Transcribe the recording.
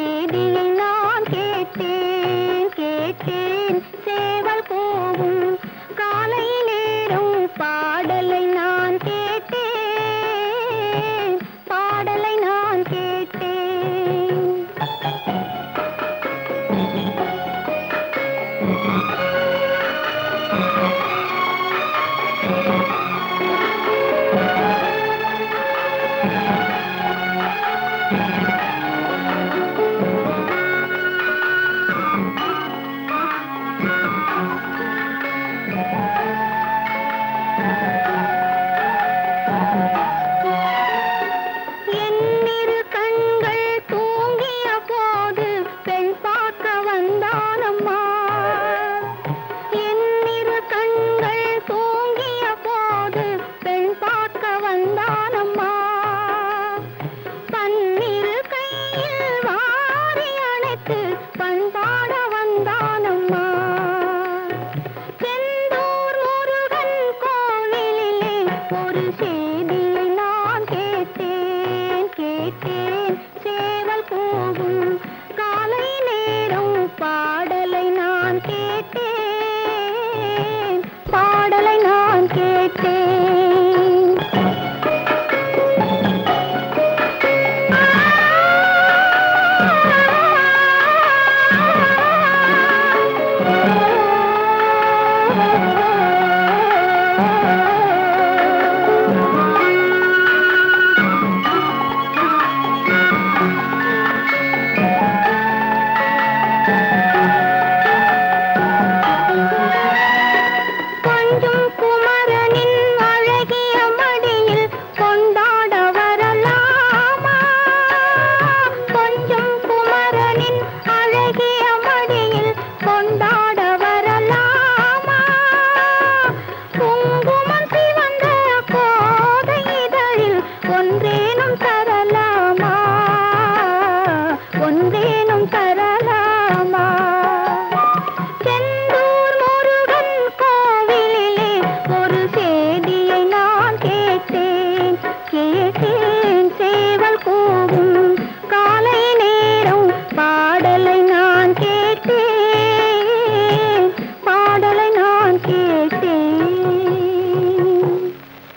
செய்தியை நான் கேட்டேன் கேட்டேன் சேவல் போகும் காலையிலேறும் பாடலை நான் கேட்டேன் பாடலை நான் கேட்டேன் ஒரு செய்தியை நான் கேட்டேன் கேட்டேன். சேவல் போகும் காலை நேரம் பாடலை நான் கேட்டேன். பாடலை நான் கேட்டேன்.